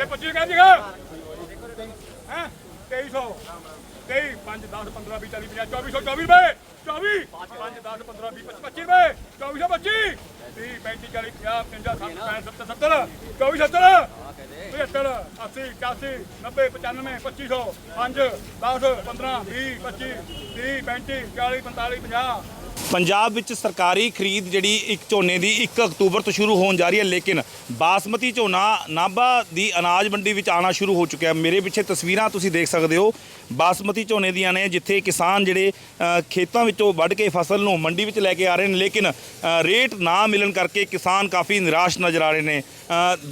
ਇਹ 25 ਕਹਿ ਜੀਗਾ ਹੈ? 2300 23 5 10 15 20 40 50 2424 ਰੁਪਏ। 24 5 10 15 20 25 ਰੁਪਏ। 2425 30 35 40 50 55 60 70 70 24 70 75 80 80 90 95 2500 5 10 15 20 25 30 35 40 45 50 ਪੰਜਾਬ ਵਿੱਚ ਸਰਕਾਰੀ ਖਰੀਦ ਜਿਹੜੀ ਇੱਕ ਝੋਨੇ ਦੀ 1 ਅਕਤੂਬਰ ਤੋਂ ਸ਼ੁਰੂ ਹੋਣ ਜਾ ਰਹੀ ਹੈ, ਲੇਕਿਨ ਬਾਸਮਤੀ ਝੋਨਾ ਨਾਭਾ ਦੀ ਅਨਾਜ ਮੰਡੀ ਵਿੱਚ ਆਣਾ ਸ਼ੁਰੂ ਹੋ ਚੁੱਕਿਆ ਮੇਰੇ ਪਿੱਛੇ ਤਸਵੀਰਾਂ ਤੁਸੀਂ ਦੇਖ ਸਕਦੇ ਹੋ। ਬਾਸਮਤੀ ਝੋਨੇ ਦੀਆਂ ਨੇ, ਜਿੱਥੇ ਕਿਸਾਨ ਜਿਹੜੇ ਖੇਤਾਂ ਵਿੱਚੋਂ ਵੱਢ ਕੇ ਫਸਲ ਨੂੰ ਮੰਡੀ ਵਿੱਚ ਲੈ ਕੇ ਆ ਰਹੇ ਨੇ, ਲੇਕਿਨ ਰੇਟ ਨਾ ਮਿਲਣ ਕਰਕੇ ਕਿਸਾਨ ਕਾਫੀ ਨਿਰਾਸ਼ ਨਜ਼ਰ ਆ ਰਹੇ ਨੇ।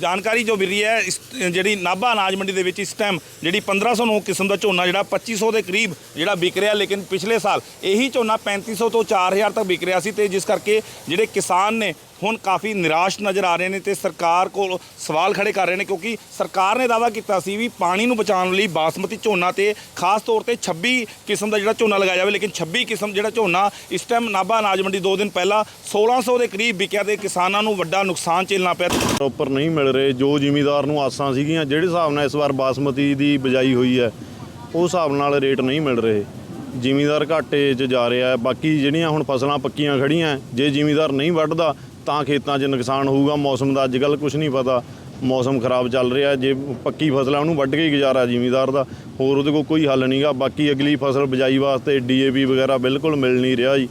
ਜਾਣਕਾਰੀ ਜੋ ਮਿਲੀ ਹੈ, ਇਸ, ਜਿਹੜੀ ਨਾਭਾ ਅਨਾਜ ਮੰਡੀ ਦੇ ਵਿੱਚ ਇਸ ਟਾਈਮ ਜਿਹੜੀ 1509 ਕਿਸਮ ਦਾ ਝੋਨਾ ਜਿਹੜਾ 2500 ਦੇ ਕਰੀਬ ਜਿਹੜਾ ਵਿਕ ਰਿਹਾ, ਲੇਕਿਨ ਪਿਛਲੇ ਸਾਲ ਇਹੀ ਝੋਨਾ 3500 ਤੋਂ 4000 ਤੱਕ ਵਿਕ ਰਿਹਾ ਸੀ ਤੇ ਜਿਸ ਕਰਕੇ ਜਿਹੜੇ ਕਿਸਾਨ ਨੇ ਹੁਣ ਕਾਫੀ ਨਿਰਾਸ਼ ਨਜ਼ਰ ਆ ਰਹੇ ਨੇ ਤੇ ਸਰਕਾਰ ਕੋਲ ਸਵਾਲ ਖੜੇ ਕਰ ਰਹੇ ਨੇ ਕਿਉਂਕਿ ਸਰਕਾਰ ਨੇ ਦਾਅਵਾ ਕੀਤਾ ਸੀ ਵੀ ਪਾਣੀ ਨੂੰ ਬਚਾਉਣ ਲਈ ਬਾਸਮਤੀ ਝੋਨਾ ਤੇ ਖਾਸ ਤੌਰ ਤੇ 26 ਕਿਸਮ ਦਾ ਜਿਹੜਾ ਝੋਨਾ ਲਗਾਇਆ ਜਾਵੇ, ਲੇਕਿਨ 26 ਕਿਸਮ ਜਿਹੜਾ ਝੋਨਾ ਇਸ ਟਾਈਮ ਨਾਭਾ ਅਨਾਜ ਮੰਡੀ 2 ਦਿਨ ਪਹਿਲਾਂ 1600 ਦੇ ਕਰੀਬ ਵਿਕਿਆ ਤੇ ਕਿਸਾਨਾਂ ਨੂੰ ਵੱਡਾ ਨੁਕਸਾਨ ਝੇਲਣਾ ਪਿਆ। ਪ੍ਰੋਪਰ ਨਹੀਂ ਮਿਲ ਰਹੇ, ਜੋ ਜ਼ਿਮੀਦਾਰ ਨੂੰ ਆਸਾਂ ਸੀਗੀਆਂ, ਜਿਹੜੇ ਹਿਸਾਬ ਨਾਲ ਇਸ ਵਾਰ ਬਾਸਮਤੀ ਦੀ ਬਜਾਈ ਹੋਈ ਹੈ, ਉਸ ਹਿਸਾਬ ਨਾਲ ਰੇਟ ਨਹੀਂ ਮਿਲ ਰਹੇ। ਜ਼ਿਮੀਦਾਰ ਘਾਟੇ 'ਚ ਜਾ ਰਿਹਾ ਹੈ। ਬਾਕੀ ਜਿਹੜੀਆਂ ਹੁਣ ਫਸਲਾਂ ਪੱਕੀਆਂ ਖੜੀਆਂ ਜੇ ਜ਼ਿਮੀਦਾਰ ਨਹੀਂ ਵੱਢਦਾ, ਤਾਂ ਖੇਤਾਂ 'ਚ ਨੁਕਸਾਨ ਹੋਊਗਾ। ਮੌਸਮ ਦਾ ਅੱਜ ਕੱਲ੍ਹ ਕੁਝ ਨਹੀਂ ਪਤਾ। ਮੌਸਮ ਖਰਾਬ ਚੱਲ ਰਿਹਾ ਜੇ ਪੱਕੀ ਫਸਲ ਹੈ ਉਹਨੂੰ ਵੱਢ ਕੇ ਹੀ ਗੁਜ਼ਾਰਾ ਜ਼ਿਮੀਦਾਰ ਦਾ। ਹੋਰ ਉਹਦੇ ਕੋਲ ਕੋਈ ਹੱਲ ਨਹੀਂਗਾ ਬਾਕੀ ਅਗਲੀ ਫਸਲ ਬਜਾਈ ਵਾਸਤੇ ਡੀਏਪੀ ਵਗੈਰਾ ਬਿਲਕੁਲ ਮਿਲ ਨਹੀਂ ਰਿਹਾ ਜੀ।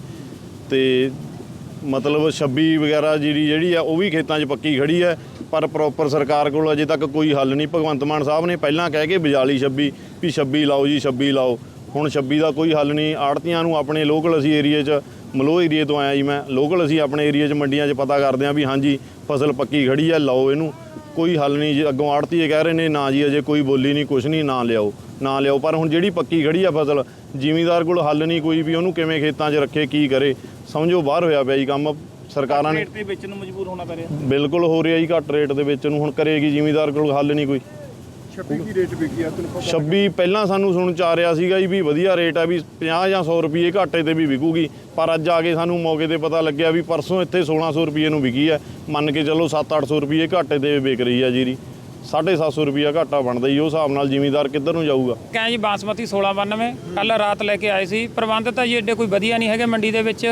ਤੇ ਮਤਲਬ 26 ਵਗੈਰਾ ਜਿਹੜੀ ਜਿਹੜੀ ਆ, ਉਹ ਵੀ ਖੇਤਾਂ 'ਚ ਪੱਕੀ ਖੜੀ ਹੈ। ਪਰ ਪ੍ਰੋਪਰ ਸਰਕਾਰ ਕੋਲ ਅਜੇ ਤੱਕ ਕੋਈ ਹੱਲ ਨਹੀਂ। ਭਗਵੰਤ ਮਾਨ ਸਾਹਿਬ ਨੇ ਪਹਿਲਾਂ ਕਹਿ ਕੇ ਬਜਾਲੀ 26 ਵੀ 26 ਲਾਓ ਜੀ 26 ਲਾਓ। ਹੁਣ 26 ਦਾ ਕੋਈ ਹੱਲ ਨਹੀਂ। ਆੜਤੀਆਂ ਨੂੰ ਆਪਣੇ ਲੋਕਲ ਅਸੀਂ ਏਰੀਏ 'ਚ ਮਲੋਹ ਏਰੀਏ ਤੋਂ ਆਇਆ ਜੀ ਮੈਂ। ਲੋਕਲ ਅਸੀਂ ਆਪਣੇ ਏਰੀਏ 'ਚ ਮੰਡੀਆਂ 'ਚ ਪਤਾ ਕਰਦੇ ਹਾਂ ਵੀ ਹਾਂਜੀ ਫਸਲ ਪੱਕੀ ਖੜੀ ਹੈ ਲਾਓ ਇਹਨੂੰ। ਕੋਈ ਹੱਲ ਨਹੀਂ ਜੀ। ਅੱਗੋਂ ਆੜਤੀ ਇਹ ਕਹਿ ਰਹੇ ਨੇ ਨਾ ਜੀ ਅਜੇ ਕੋਈ ਬੋਲੀ ਨਹੀਂ ਕੁਛ ਨਹੀਂ ਨਾ ਲਿਆਓ ਨਾ ਲਿਆਓ। ਪਰ ਹੁਣ ਜਿਹੜੀ ਪੱਕੀ ਖੜੀ ਆ ਫਸਲ ਜ਼ਿਮੀਂਦਾਰ ਕੋਲ ਹੱਲ ਨਹੀਂ ਕੋਈ ਵੀ ਉਹਨੂੰ ਕਿਵੇਂ ਖੇਤਾਂ 'ਚ ਰੱਖੇ ਕੀ ਕਰੇ? ਸਮਝੋ ਬਾਹਰ ਹੋਇਆ ਪਿਆ ਜੀ ਕੰਮ। ਸਰਕਾਰਾਂ ਨੇ ਰੇਟ ਤੇ ਵੇਚਣ ਨੂੰ ਮਜਬੂਰ ਹੋਣਾ ਪੈ ਰਿਹਾ। ਬਿਲਕੁਲ ਹੋ ਰਿਹਾ ਜੀ ਘੱਟ ਰੇਟ ਦੇ ਵਿੱਚ ਨੂੰ। ਹੁਣ ਕਰੇਗੀ ਜ਼ਿਮੀਂਦਾਰ ਕੋਲ ਹੱਲ ਨਹੀਂ ਕੋਈ। 26 ਕੀ ਰੇਟ ਵਿਕੀ ਆ ਤੈਨੂੰ ਪਤਾ 26 ਪਹਿਲਾਂ ਸਾਨੂੰ ਸੁਣ ਚ ਆ ਰਿਹਾ ਸੀਗਾ ਜੀ ਵੀ ਵਧੀਆ ਰੇਟ ਆ ਵੀ 50 ਜਾਂ 100 ਰੁਪਏ ਘਾਟੇ ਤੇ ਵੀ ਵਿਕੂਗੀ ਪਰ ਅੱਜ ਆ ਕੇ ਸਾਨੂੰ ਮੌਕੇ ਤੇ ਪਤਾ ਲੱਗਿਆ ਵੀ ਪਰਸੋਂ ਇੱਥੇ 1600 ਰੁਪਏ ਨੂੰ ਵਿਕੀ ਹੈ ਮੰਨ ਕੇ ਚੱਲੋ 7-800 ਰੁਪਏ ਘਾਟੇ ਤੇ ਵਿਕ ਰਹੀ ਆ ਜੀਰੀ। 750 ਰੁਪਿਆ ਘਾਟਾ ਬਣਦਾ ਜੀ ਉਹ ਹਿਸਾਬ ਨਾਲ ਜ਼ਿਮੀਂਦਾਰ ਕਿੱਧਰ ਨੂੰ ਜਾਊਗਾ? ਕਹਾਂ ਜੀ ਬਾਸਮਤੀ 1692 ਕੱਲ ਰਾਤ ਲੈ ਕੇ ਆਏ ਸੀ। ਪ੍ਰਬੰਧ ਤਾਂ ਜੀ ਏਡੇ ਕੋਈ ਵਧੀਆ ਨਹੀਂ ਹੈਗੇ ਮੰਡੀ ਦੇ ਵਿੱਚ।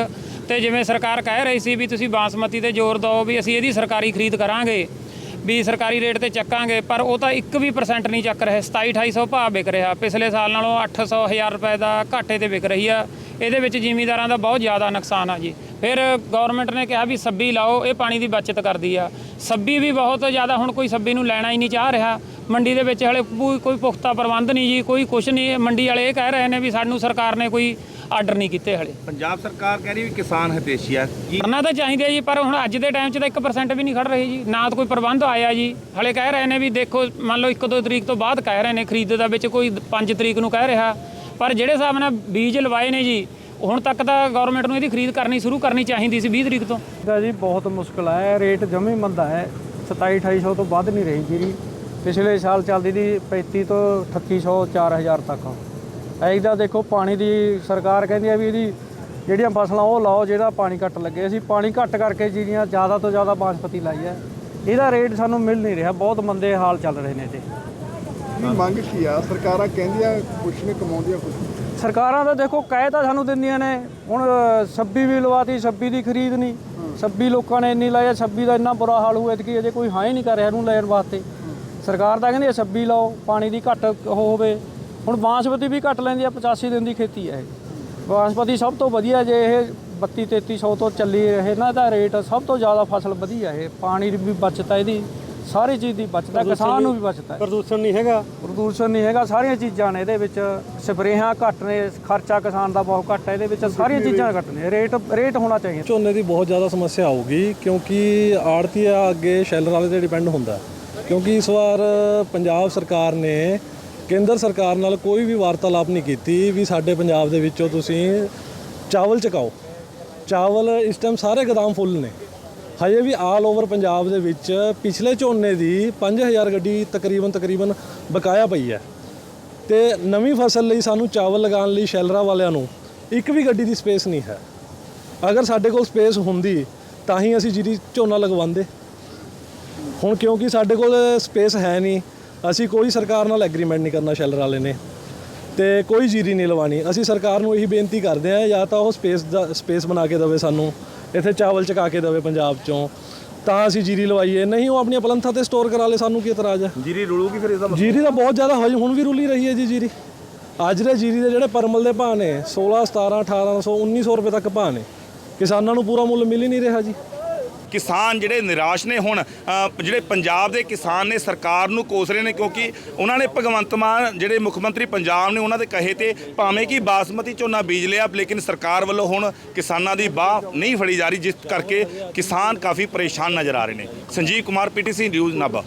ਤੇ ਜਿਵੇਂ ਸਰਕਾਰ ਕਹਿ ਰਹੀ ਸੀ ਵੀ ਤੁਸੀਂ ਬਾਸਮਤੀ ਤੇ ਜ਼ੋਰ ਦਿਓ ਵੀ ਅਸੀਂ ਇਹਦੀ ਸਰਕਾਰੀ ਖਰੀਦ ਕਰਾਂਗੇ। ਵੀ ਸਰਕਾਰੀ ਰੇਟ ਤੇ ਚੱਕਾਂਗੇ, ਪਰ ਉਹ ਤਾਂ ਇੱਕ ਵੀ ਪਰਸੈਂਟ ਨਹੀਂ ਚੱਕ ਰਹੇ। 27 2800 ਭਾਅ ਵਿਕ ਰਿਹਾ। ਪਿਛਲੇ ਸਾਲ ਨਾਲੋਂ 800 1000 ਰੁਪਏ ਦਾ ਘਾਟੇ ਤੇ ਵਿਕ ਰਹੀ ਆ। ਇਹਦੇ ਵਿੱਚ ਜ਼ਿਮੀਂਦਾਰਾਂ ਦਾ ਬਹੁਤ ਜ਼ਿਆਦਾ ਨੁਕਸਾਨ ਆ ਜੀ। ਫਿਰ ਗਵਰਨਮੈਂਟ ਨੇ ਕਿਹਾ ਵੀ ਸੱਬੀ ਲਾਓ, ਇਹ ਪਾਣੀ ਦੀ ਬਚਤ ਕਰਦੀ ਆ। ਸੱਬੀ ਵੀ ਬਹੁਤ ਜ਼ਿਆਦਾ ਹੁਣ ਕੋਈ ਸੱਬੀ ਨੂੰ ਲੈਣਾ ਹੀ ਨਹੀਂ ਚਾਹ ਰਿਹਾ। ਮੰਡੀ ਦੇ ਵਿੱਚ ਹਲੇ ਕੋਈ ਕੋਈ ਪੁਖਤਾ ਪ੍ਰਬੰਧ ਨਹੀਂ ਜੀ, ਕੋਈ ਕੁਛ ਨਹੀਂ। ਮੰਡੀ ਵਾਲੇ ਇਹ ਕਹਿ ਰਹੇ ਨੇ ਵੀ ਸਾਨੂੰ ਸਰਕਾਰ ਨੇ ਕੋਈ ਆਰਡਰ ਨਹੀਂ ਕੀਤੇ ਹਲੇ। ਪੰਜਾਬ ਸਰਕਾਰ ਕਹਿ ਰਹੀ ਵੀ ਕਿਸਾਨ ਹਤੇਸ਼ੀ ਆ। ਕੀ ਕਰਨਾ ਤਾਂ ਚਾਹੀਦਾ ਜੀ ਪਰ ਹੁਣ ਅੱਜ ਦੇ ਟਾਈਮ 'ਚ ਤਾਂ 1% ਵੀ ਨਹੀਂ ਖੜ ਰਹੀ ਜੀ। ਨਾ ਤਾਂ ਕੋਈ ਪ੍ਰਬੰਧ ਆਇਆ ਜੀ। ਹਲੇ ਕਹਿ ਰਹੇ ਨੇ ਵੀ ਦੇਖੋ ਮੰਨ ਲਓ 1-2 ਤਰੀਕ ਤੋਂ ਬਾਅਦ ਕਹਿ ਰਹੇ ਨੇ ਖਰੀਦ ਦਾ ਵਿੱਚ ਕੋਈ 5 ਤਰੀਕ ਨੂੰ ਕਹਿ ਰਿਹਾ। ਪਰ ਜਿਹੜੇ ਹਿਸਾਬ ਨਾਲ ਬੀਜ ਲਵਾਏ ਨੇ ਜੀ ਹੁਣ ਤੱਕ ਤਾਂ ਗਵਰਨਮੈਂਟ ਨੂੰ ਇਹਦੀ ਖਰੀਦ ਕਰਨੀ ਸ਼ੁਰੂ ਕਰਨੀ ਚਾਹੀਦੀ ਸੀ 20 ਤਰੀਕ ਤੋਂ। ਦਾ ਜੀ ਬਹੁਤ ਮੁਸ਼ਕਲ ਹੈ ਰੇਟ ਜਮੇ ਮੰਦਾ ਹੈ। 27 2800 ਤੋਂ ਵੱਧ ਨਹੀਂ ਰਹੀ ਜੀਰੀ ਪਿਛਲੇ ਸਾਲ ਚੱਲਦੀ ਦੀ 35 ਤੋਂ 3800 4000 ਤੱਕ। ਐਦਾ ਦੇਖੋ ਪਾਣੀ ਦੀ ਸਰਕਾਰ ਕਹਿੰਦੀ ਆ ਵੀ ਇਹਦੀ ਜਿਹੜੀਆਂ ਫਸਲਾਂ ਉਹ ਲਾਓ ਜਿਹੜਾ ਪਾਣੀ ਘੱਟ ਲੱਗੇ। ਅਸੀਂ ਪਾਣੀ ਘੱਟ ਕਰਕੇ ਜੀਰੀਆਂ ਜ਼ਿਆਦਾ ਤੋਂ ਜ਼ਿਆਦਾ ਬਾਸਪਤੀ ਲਾਈ ਹੈ ਇਹਦਾ ਰੇਟ ਸਾਨੂੰ ਮਿਲ ਨਹੀਂ ਰਿਹਾ। ਬਹੁਤ ਮੰਦੇ ਹਾਲ ਚੱਲ ਰਹੇ ਨੇ ਤੇ ਕੀ ਮੰਗ ਕੀ ਆ? ਸਰਕਾਰਾਂ ਕਹਿੰਦੀਆਂ ਕੁਛ ਨੇ ਕਮਾਉਂਦੀਆਂ ਕੁਛ ਸਰਕਾਰਾਂ ਤਾਂ ਦੇਖੋ ਕਹਿ ਤਾਂ ਸਾਨੂੰ ਦਿੰਦੀਆਂ ਨੇ ਹੁਣ 26 ਵੀ ਲਵਾਤੀ 26 ਦੀ ਖਰੀਦ ਨਹੀਂ। 26 ਲੋਕਾਂ ਨੇ ਇੰਨੀ ਲਾਇਆ 26 ਦਾ ਇੰਨਾ ਬੁਰਾ ਹਾਲ ਹੋਇਆ ਕਿ ਅਜੇ ਕੋਈ ਹਾਂ ਹੀ ਨਹੀਂ ਕਰ ਰਿਹਾ ਇਹਨੂੰ ਲੈਣ ਵਾਸਤੇ। ਸਰਕਾਰ ਤਾਂ ਕਹਿੰਦੀ 26 ਲਾਓ ਪਾਣੀ ਦੀ ਘੱਟ ਹੋਵੇ। ਹੁਣ ਬਾਂਸਪਤੀ ਵੀ ਘੱਟ ਲੈਂਦੀ ਆ 85 ਦਿਨ ਦੀ ਖੇਤੀ ਹੈ ਇਹ। ਬਾਂਸਪਤੀ ਸਭ ਤੋਂ ਵਧੀਆ ਜੇ ਇਹ 32 3300 ਤੋਂ ਚੱਲੀ ਰਹੇ ਨਾ ਇਹਦਾ ਰੇਟ ਸਭ ਤੋਂ ਜ਼ਿਆਦਾ ਫਸਲ ਵਧੀਆ ਇਹ। ਪਾਣੀ ਦੀ ਵੀ ਬਚਤ ਹੈ ਇਹਦੀ ਸਾਰੀ ਚੀਜ਼ ਦੀ ਬਚਤ ਹੈ ਕਿਸਾਨ ਨੂੰ ਵੀ ਬਚਤ ਹੈ ਪ੍ਰਦੂਸ਼ਣ ਨਹੀਂ ਹੈਗਾ। ਪ੍ਰਦੂਸ਼ਣ ਨਹੀਂ ਹੈਗਾ ਸਾਰੀਆਂ ਚੀਜ਼ਾਂ ਨੇ ਇਹਦੇ ਵਿੱਚ ਸਪਰੇਹਾਂ ਘੱਟ ਨੇ ਖਰਚਾ ਕਿਸਾਨ ਦਾ ਬਹੁਤ ਘੱਟ ਹੈ ਇਹਦੇ ਵਿੱਚ ਸਾਰੀਆਂ ਚੀਜ਼ਾਂ ਘੱਟ ਨੇ ਰੇਟ ਰੇਟ ਹੋਣਾ ਚਾਹੀਦਾ। ਝੋਨੇ ਦੀ ਬਹੁਤ ਜ਼ਿਆਦਾ ਸਮੱਸਿਆ ਆਊਗੀ ਕਿਉਂਕਿ ਆੜਤੀਆ ਅੱਗੇ ਸ਼ੈਲਰ ਵਾਲੇ ਤੇ ਡਿਪੈਂਡ ਹੁੰਦਾ। ਕਿਉਂਕਿ ਇਸ ਵਾਰ ਪੰਜਾਬ ਸਰਕਾਰ ਨੇ ਕੇਂਦਰ ਸਰਕਾਰ ਨਾਲ ਕੋਈ ਵੀ ਵਾਰਤਾਲਾਪ ਨਹੀਂ ਕੀਤੀ ਵੀ ਸਾਡੇ ਪੰਜਾਬ ਦੇ ਵਿੱਚੋਂ ਤੁਸੀਂ ਚਾਵਲ ਚਕਾਓ। ਚਾਵਲ ਇਸ ਟਾਈਮ ਸਾਰੇ ਗਦਾਮ ਫੁੱਲ ਨੇ। ਹਜੇ ਵੀ ਆਲ ਓਵਰ ਪੰਜਾਬ ਦੇ ਵਿੱਚ ਪਿਛਲੇ ਝੋਨੇ ਦੀ 5000 ਗੱਡੀ ਤਕਰੀਬਨ ਤਕਰੀਬਨ ਬਕਾਇਆ ਪਈ ਹੈ। ਤੇ ਨਵੀਂ ਫਸਲ ਲਈ ਸਾਨੂੰ ਚਾਵਲ ਲਗਾਉਣ ਲਈ ਸ਼ੈਲਰਾ ਵਾਲਿਆਂ ਨੂੰ ਇੱਕ ਵੀ ਗੱਡੀ ਦੀ ਸਪੇਸ ਨਹੀਂ ਹੈ। ਅਗਰ ਸਾਡੇ ਕੋਲ ਸਪੇਸ ਹੁੰਦੀ ਤਾਂ ਹੀ ਅਸੀਂ ਜਿਹੜੀ ਝੋਨਾ ਲਗਵਾਉਂਦੇ। ਹੁਣ ਕਿਉਂਕਿ ਸਾਡੇ ਕੋਲ ਸਪੇਸ ਹੈ ਨਹੀਂ ਅਸੀਂ ਕੋਈ ਸਰਕਾਰ ਨਾਲ ਐਗਰੀਮੈਂਟ ਨਹੀਂ ਕਰਨਾ ਸ਼ੈਲਰ ਵਾਲੇ ਨੇ ਤੇ ਕੋਈ ਜੀਰੀ ਨਹੀਂ ਲਵਾਣੀ ਅਸੀਂ ਸਰਕਾਰ ਨੂੰ ਇਹੀ ਬੇਨਤੀ ਕਰਦੇ ਹਾਂ ਜਾਂ ਤਾਂ ਉਹ ਸਪੇਸ ਦਾ ਸਪੇਸ ਬਣਾ ਕੇ ਦੇਵੇ ਸਾਨੂੰ ਇੱਥੇ ਚਾਵਲ ਚਕਾ ਕੇ ਦੇਵੇ ਪੰਜਾਬ ਚੋਂ। ਤਾਂ ਅਸੀਂ ਜੀਰੀ ਲਵਾਈਏ। ਨਹੀਂ ਉਹ ਆਪਣੀਆਂ ਪਲੰਥਾਂ ਤੇ ਸਟੋਰ ਕਰਾ ਲੇ ਸਾਨੂੰ ਕੀ ਇਤਰਾਜ਼ ਹੈ? ਜੀਰੀ ਰੁਲੂਗੀ ਫਿਰ ਇਹਦਾ ਜੀਰੀ ਤਾਂ ਬਹੁਤ ਜ਼ਿਆਦਾ ਹੋਈ ਹੁਣ ਵੀ ਰੁਲੀ ਰਹੀ ਹੈ ਜੀ ਜੀਰੀ। ਅੱਜ ਦੇ ਜੀਰੀ ਦੇ ਜਿਹੜੇ ਪਰਮਲ ਦੇ ਭਾਅ ਨੇ 16 17 1800 1900 ਰੁਪਏ ਤੱਕ ਭਾਅ ਨੇ। ਕਿਸਾਨਾਂ ਨੂੰ ਪੂਰਾ ਮੁੱਲ ਮਿਲ ਹੀ ਨਹੀਂ ਰਿਹਾ ਜੀ। ਕਿਸਾਨ ਜਿਹੜੇ ਨਿਰਾਸ਼ ਨੇ ਹੁਣ ਜਿਹੜੇ ਪੰਜਾਬ ਦੇ ਕਿਸਾਨ ਨੇ, ਸਰਕਾਰ ਨੂੰ ਕੋਸ ਰਹੇ ਨੇ ਕਿਉਂਕਿ ਉਹਨਾਂ ਨੇ ਭਗਵੰਤ ਮਾਨ, ਜਿਹੜੇ ਮੁੱਖ ਮੰਤਰੀ ਪੰਜਾਬ ਨੇ, ਉਹਨਾਂ ਦੇ ਕਹੇ ਤੇ ਭਾਵੇਂ ਕਿ ਬਾਸਮਤੀ ਝੋਨਾ ਬੀਜ ਲਿਆ, ਲੇਕਿਨ ਸਰਕਾਰ ਵੱਲੋਂ ਹੁਣ ਕਿਸਾਨਾਂ ਦੀ ਬਾਹ ਨਹੀਂ ਫੜੀ ਜਾ ਰਹੀ, ਜਿਸ ਕਰਕੇ ਕਿਸਾਨ ਕਾਫੀ ਪਰੇਸ਼ਾਨ ਨਜ਼ਰ ਆ ਰਹੇ ਨੇ। Sanjeev Kumar, PTC news Nabha.